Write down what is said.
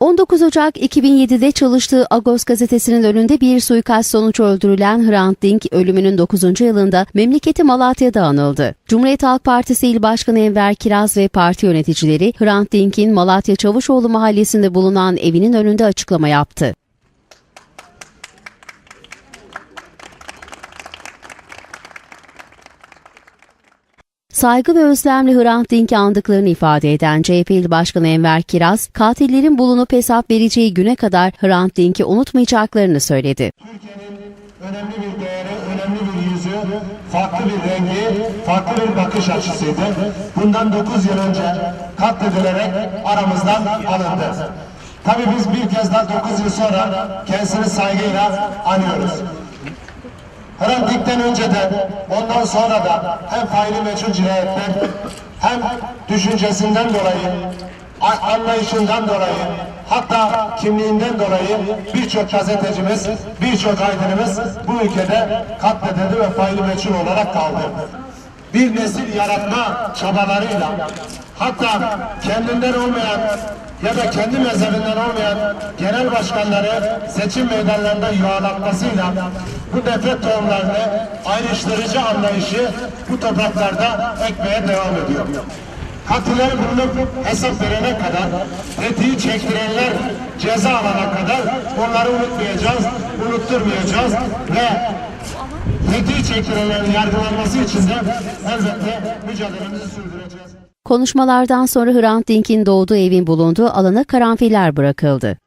19 Ocak 2007'de çalıştığı Agos gazetesinin önünde bir suikast sonucu öldürülen Hrant Dink ölümünün 9. yılında memleketi Malatya'da anıldı. Cumhuriyet Halk Partisi İl Başkanı Enver Kiraz ve parti yöneticileri Hrant Dink'in Malatya Çavuşoğlu mahallesinde bulunan evinin önünde açıklama yaptı. Saygı ve özlemle Hrant Dink'i andıklarını ifade eden CHP İl Başkanı Enver Kiraz, katillerin bulunup hesap vereceği güne kadar Hrant Dink'i unutmayacaklarını söyledi. Türkiye'nin önemli bir değeri, önemli bir yüzü, farklı bir rengi, farklı bir bakış açısıydı. Bundan 9 yıl önce katledilerek aramızdan alındı. Tabii biz bir kez daha 9 yıl sonra kendisini saygıyla anıyoruz. Önce de ondan sonra da hem faili meçhul cinayetler hem düşüncesinden dolayı anlayışından dolayı hatta kimliğinden dolayı birçok gazetecimiz, birçok aydınımız bu ülkede katledildi ve faili meçhul olarak kaldı. Bir nesil yaratma çabalarıyla hatta kendinden olmayan ya da kendi mezhebinden olmayan genel başkanları seçim meydanlarında yuvalatmasıyla bu nefret tohumlarını ayrıştırıcı anlayışı bu topraklarda ekmeye devam ediyor. Katiller bulunup hesap verene kadar, tetiği çektirenler ceza alana kadar onları unutmayacağız, unutturmayacağız ve tetiği çektirenlerin yargılanması için de elbette mücadelemizi sürdüreceğiz. Konuşmalardan sonra Hrant Dink'in doğduğu evin bulunduğu alana karanfiller bırakıldı.